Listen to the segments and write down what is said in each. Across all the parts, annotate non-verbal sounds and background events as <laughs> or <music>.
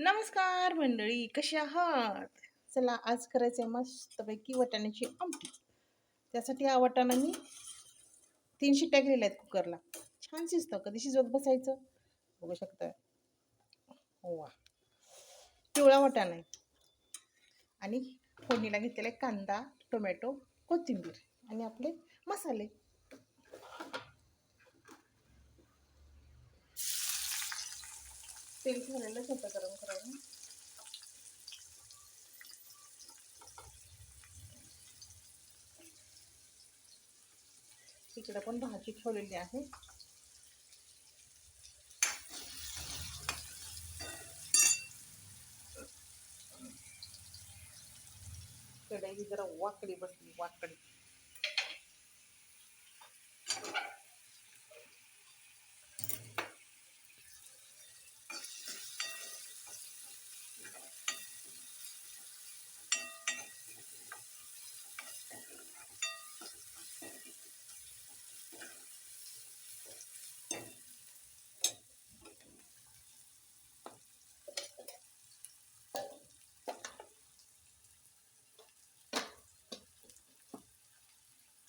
नमस्कार मंडळी कशी आहात? चला आज करायचं आहे मस्तपैकी वाटाण्याची आमटी. त्यासाठी हा वाटाणा मी तीन शिट्ट्या केलेल्या आहेत कुकरला. छान शिजतं कधी शिजवत बसायचं? बघू शकता. वा. पिवळा वाटाणा आहे. आणि फोडणीला घेतलेला आहे कांदा टोमॅटो कोथिंबीर आणि आपले मसाले. तेल ठेवलेलं होतं गरम करायला. तिकडं पण भाजी ठेवलेली आहे. कढई जरा वाकडी बसली वाकडी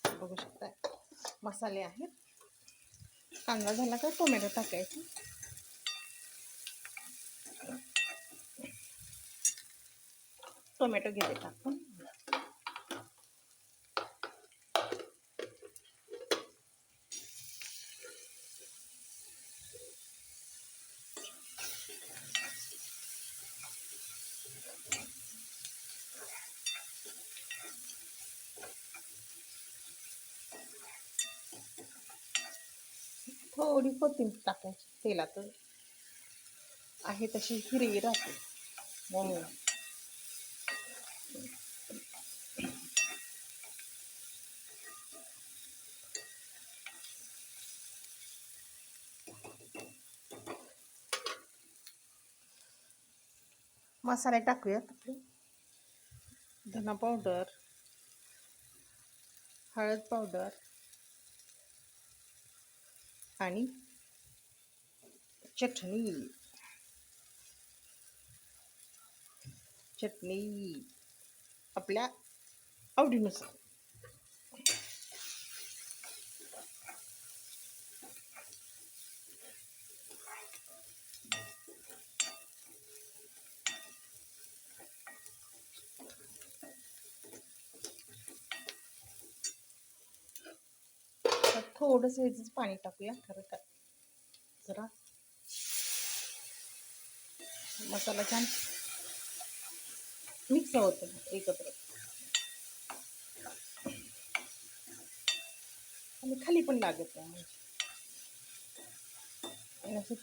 बघू शकता मसाले आहेत. कांदा झाला का टोमॅटो टाकायचं. टोमॅटो घेते टाकून थोडी कोथिंबीर टाकायची तेलात. आहे तशी हिरवी राहते. म्हणून. मसाले टाकूयात आपले. धना पावडर हळद पावडर आणि चटणी. चटणी आपल्या आवडीनुसार. थोडंसं ह्याचंच पाणी टाकूया खरं का जरा. मसाला छान मिक्स होतो एकत्र. आणि खाली पण लागत नाही. असं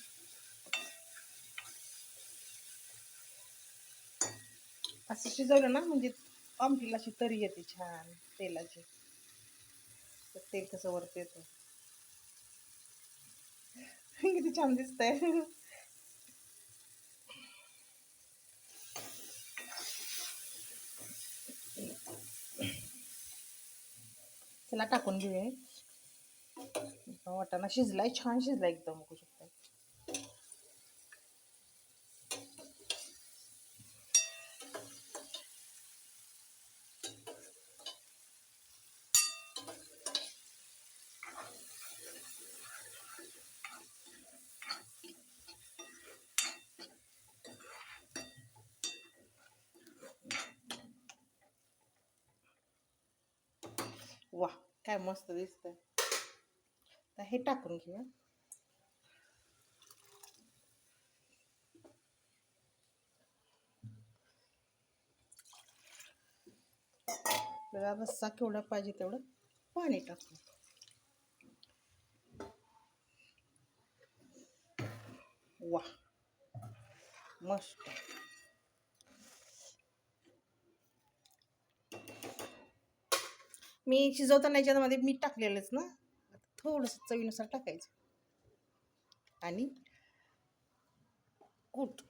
असं शिजवलं ना म्हणजे आमटीला अशी तरी येते छान तेलाची. तेल कसं वरती किती छान दिसतंय. चला टाकून घेऊया. वाटाणा शिजलाय, छान शिजलाय एकदम. बघू काय मस्त दिसतंय. तर हे टाकून घेऊया आपल्याला रस्सा केवढा पाहिजे तेवढं पाणी टाकू. वा मस्त. मी शिजवताना याच्यामध्ये मीठ टाकलेलंच ना. थोडंसं चवीनुसार टाकायचं. आणि कूट.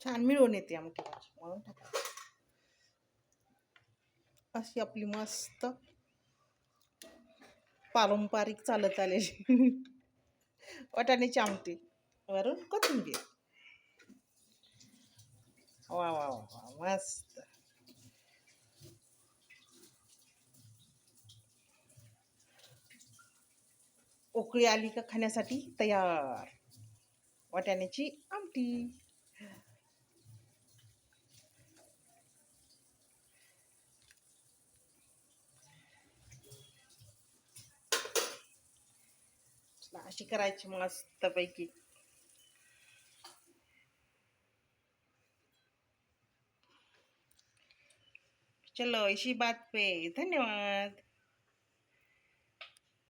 छान मिळून येते आमटी भाजी. म्हणून टाकायची अशी आपली मस्त पारंपरिक चालत आलेली. <laughs> वाटाण्याची आमटी. वरून कोथिंबीर. वा वा वा वा मस्त. उकळी आली का खाण्यासाठी? तयार. वाटाण्याची आमटी. अशी करायची मस्तपैकी. चलो इसी बात पे धन्यवाद।